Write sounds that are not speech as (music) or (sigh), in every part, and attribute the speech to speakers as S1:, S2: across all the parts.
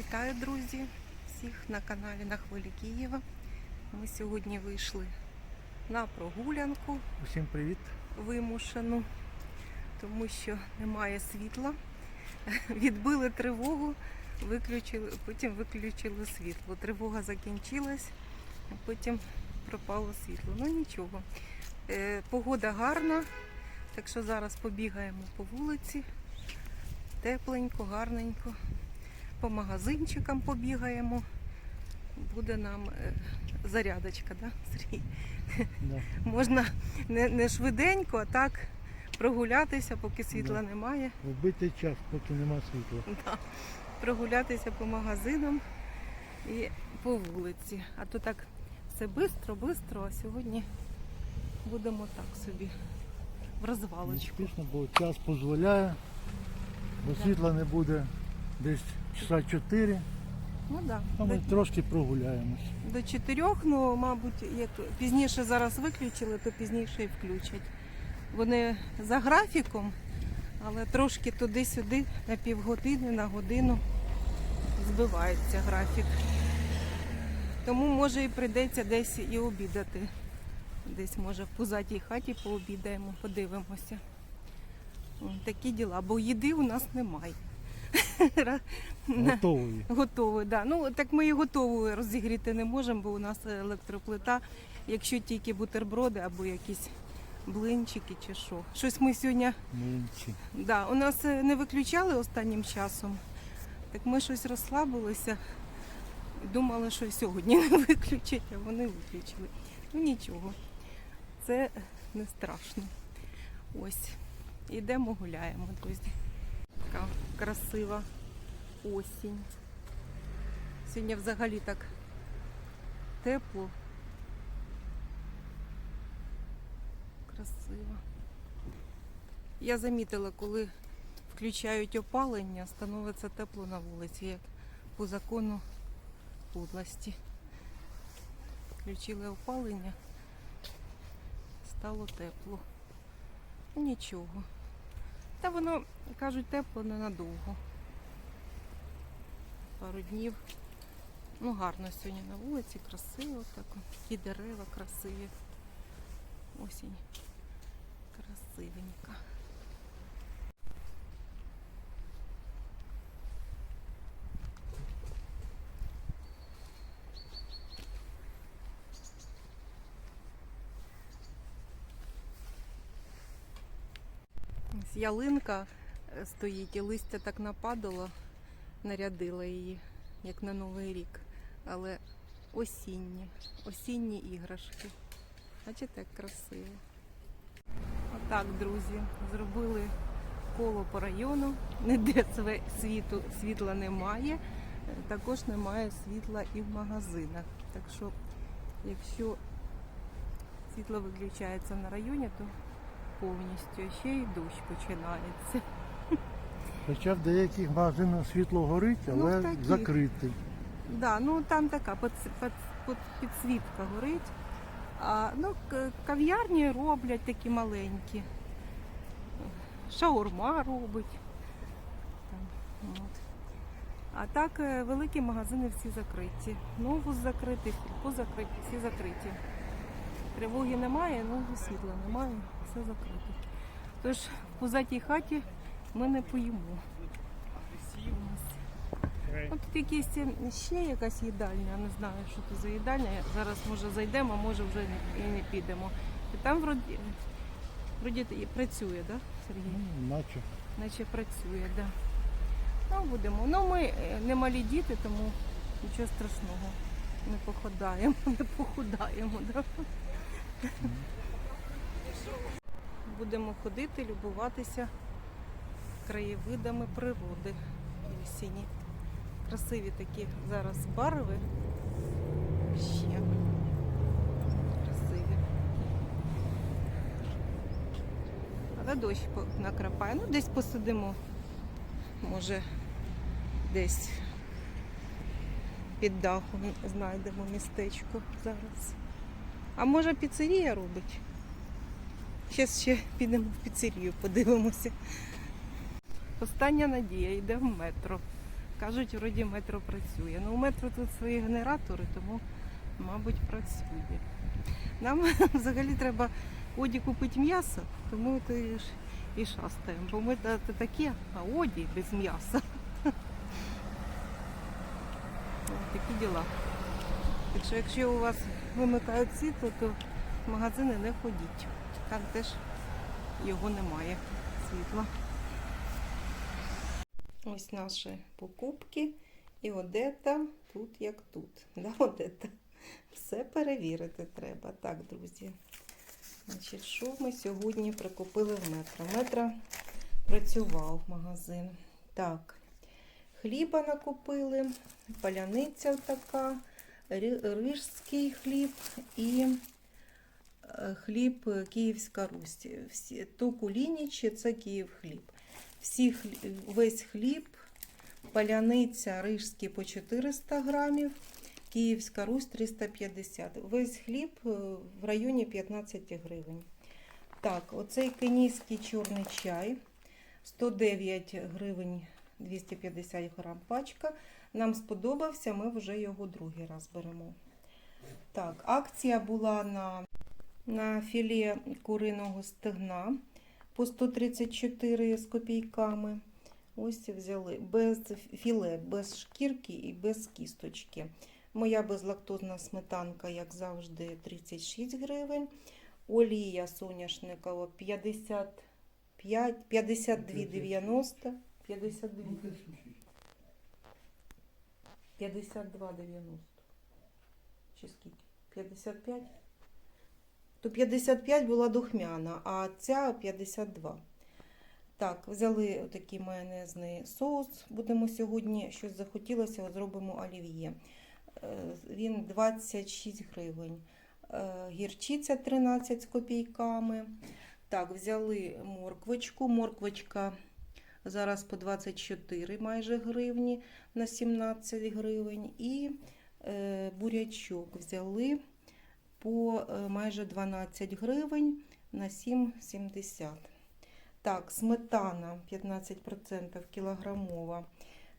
S1: Вітаю, друзі! Всіх на каналі на хвилі Києва. Ми сьогодні вийшли на прогулянку
S2: Усім привіт.
S1: вимушену, тому що немає світла. Відбили тривогу, виключили, потім виключили світло. Тривога закінчилась, а потім пропало світло. Ну нічого. Е, Погода гарна, так що зараз побігаємо по вулиці. Тепленько, гарненько. По магазинчикам побігаємо. Буде нам е, зарядочка, да, Сергій?
S2: Да.
S1: Можна не, не швиденько, а так прогулятися, поки світла
S2: Да.
S1: немає.
S2: Вбитий час, поки нема світла.
S1: Да. Прогулятися по магазинам і по вулиці. А то так все швидко, швидко, а сьогодні будемо так собі в розвалочку.
S2: Успішно, бо час дозволяє, бо
S1: Да.
S2: світла не буде десь часа 4,
S1: Ну да.
S2: а ми
S1: До,
S2: трошки прогуляємось.
S1: до чотирьох, ну, мабуть, як пізніше зараз виключили, то пізніше і включать. Вони за графіком, але трошки туди-сюди на півгодини, на годину збивається графік. Тому може і прийдеться десь і обідати. Десь може в пузатій хаті пообідаємо, подивимося. Такі діла, бо їди у нас немає.
S2: Готові. (laughs)
S1: Готовий, да. Ну так ми і готову розігріти не можемо, бо у нас електроплита, якщо тільки бутерброди або якісь блинчики чи що. Щось ми сьогодні,
S2: Млинці.
S1: да, у нас е, не виключали останнім часом. Так ми щось розслабилися. Думали, що сьогодні (laughs) не виключать, а вони виключили. Ну нічого, це не страшно. Ось. Ідемо гуляємо, друзі. Така красива осінь. Сьогодні взагалі так тепло. Красиво. Я замітила, коли включають опалення, становиться тепло на вулиці, як по закону області. Включили опалення, стало тепло. Нічого. Та воно, кажуть, тепло ненадовго. Пару днів. Ну, гарно сьогодні на вулиці, красиво так. Такі дерева красиві. Осінь красивенька. Ось Ялинка е, стоїть, і листя так нападало, нарядила її, як на Новий рік. Але осінні, осінні іграшки. Бачите, як красиво. Отак, друзі, зробили коло по району. Ніде світу, світла немає. Е, Також немає світла і в магазинах. Так що, якщо світло виключається на районі, то повністю ще й дощ починається.
S2: Хоча в деяких магазинах світло горить,
S1: Ну,
S2: але
S1: таких.
S2: закритий.
S1: Да, ну там така підс- під- під- підсвітка горить. А, ну, кав'ярні роблять такі маленькі. Шаурма робить. Там, от. А так е, великі магазини всі закриті. Новус закритий, сільпо закриті, всі закриті. Тривоги немає, ну і світла немає, все закрито. Тож в позатій хаті ми не поїмо. Ну, тут якісь е, ще якась їдальня, не знаю, що це за їдальня. Зараз може зайдемо, а може вже і не підемо. І там вроді, вроді працює, да, Сергій?
S2: Ну, Наче.
S1: Наче працює, да. Ну, будемо. Ну, ми е, не малі діти, тому нічого страшного. Не походаємо, (laughs) не похудаємо, да? Будемо ходити, любуватися краєвидами природи осені. Красиві такі зараз барви. Ще красиві. Але дощ накрапає. Ну, десь посидимо. Може, десь під дахом знайдемо містечко зараз. А може піцерія робить? Зараз ще підемо в піцерію, подивимося. Остання надія, йде в метро. Кажуть, вроді метро працює. Ну, у метро тут свої генератори, тому, мабуть, працює. Нам (laughs) взагалі треба Оді купити м'ясо, тому то і, і шастаємо. Бо ми та- та такі, а Оді без м'яса. (laughs) Такі діла. Так що якщо у вас вимикають світло, то в магазини не ходіть. Там теж його немає світла. Ось наші покупки. І Одета тут як тут. Да, (laughs) Одета? Все перевірити треба. Так, друзі. Значить, що ми сьогодні прикупили в метро? Метро працював магазин. Так, хліба накупили, паляниця така, рижський хліб і е, хліб Київська Русь. Всі, то кулінічі, це Київ хліб. Всі, весь хліб, паляниця рижський по 400 грамів, Київська Русь 350. Весь хліб е, в районі 15 гривень. Так, оцей кенійський чорний чай 109 гривень 250 грам пачка. Нам сподобався, ми вже його другий раз беремо. Так, акція була на, на філе куриного стегна по 134 з копійками. Ось взяли без філе, без шкірки і без кісточки. Моя безлактозна сметанка, як завжди, 36 гривень. Олія соняшникова 55, 52,90. 52. 52,90. Чи скільки? 55? То 55 була духмяна, а ця 52. Так, взяли такий майонезний соус. Будемо сьогодні щось захотілося, зробимо олів'є. Е, Він 26 гривень. Е, Гірчиця 13 з копійками. Так, взяли морквочку. Морквочка зараз по 24 майже гривні на 17 гривень. І е, бурячок взяли по е, майже 12 гривень на 7,70. Так, сметана 15% кілограмова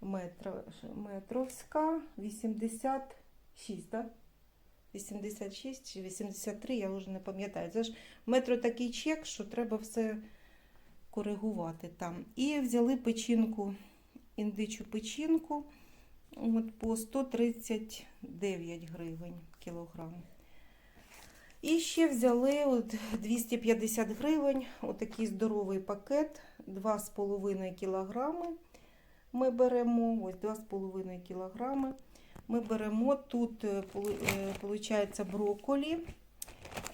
S1: метро, метровська 86, так? 86 чи 83, я вже не пам'ятаю. Це ж метро такий чек, що треба все коригувати там. І взяли печінку, індичу печінку от, по 139 гривень кілограм. І ще взяли от 250 гривень, отакий здоровий пакет, 2,5 кілограми. Ми беремо ось 2,5 кілограми. Ми беремо тут, виходить, брокколі,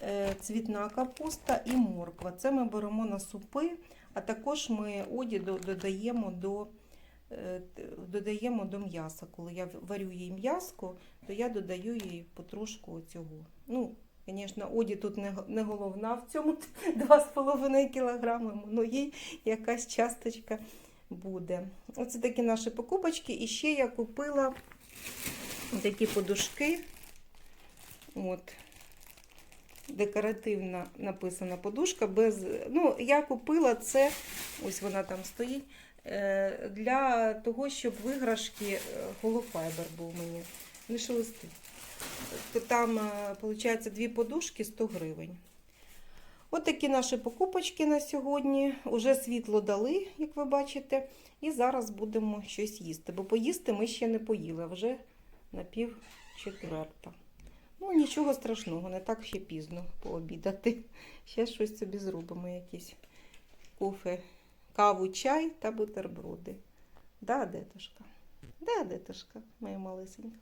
S1: е, цвітна капуста і морква. Це ми беремо на супи, а також ми оді додаємо до, е, додаємо до м'яса. Коли я варю їй м'яско, то я додаю їй потрошку цього. Ну, Звісно, Оді тут не, головна в цьому (laughs) 2,5 кілограми, ну їй якась часточка буде. Оце такі наші покупочки. І ще я купила такі подушки. От. Декоративна написана подушка. без. Ну, я купила це, ось вона там стоїть, е, для того, щоб виграшки холофайбер був мені. Не шелестить. Там, виходить, дві подушки 100 гривень. От такі наші покупочки на сьогодні. Уже світло дали, як ви бачите. І зараз будемо щось їсти. Бо поїсти ми ще не поїли, вже на пів четверта. Ну, нічого страшного, не так ще пізно пообідати. Ще щось собі зробимо, якісь кофе, каву, чай та бутерброди. Да, детушка? Да, детушка, моя малесенька.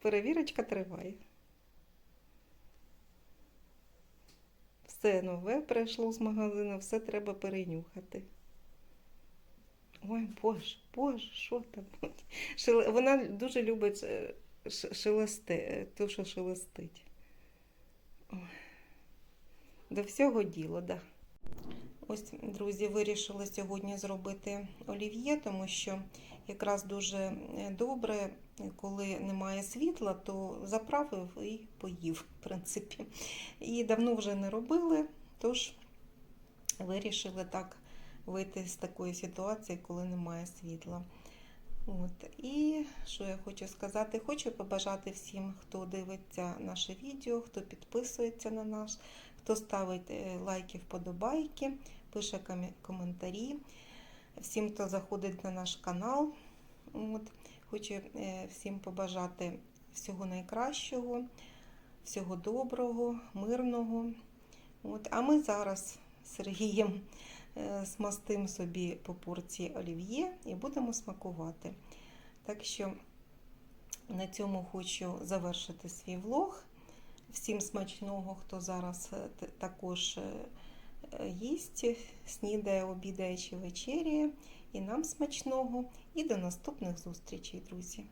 S1: Перевірочка триває. Все нове прийшло з магазину, все треба перенюхати. Ой, боже, боже, що там? Вона дуже любить е, шелести, е, то, що шелестить. До всього діло, так. Да. Ось, друзі, вирішили сьогодні зробити олів'є, тому що якраз дуже е, добре, коли немає світла, то заправив і поїв, в принципі. І давно вже не робили, тож вирішили так вийти з такої ситуації, коли немає світла. От. І що я хочу сказати? Хочу побажати всім, хто дивиться наше відео, хто підписується на нас, хто ставить е, лайки, вподобайки, пише коментарі, всім, хто заходить на наш канал. От. Хочу е, всім побажати всього найкращого, всього доброго, мирного. От. А ми зараз з Сергієм смастим собі по порції олів'є і будемо смакувати. Так що на цьому хочу завершити свій влог. Всім смачного, хто зараз е, також е, е, їсть, снідає, обідає чи вечеряє. І нам смачного. І до наступних зустрічей, друзі!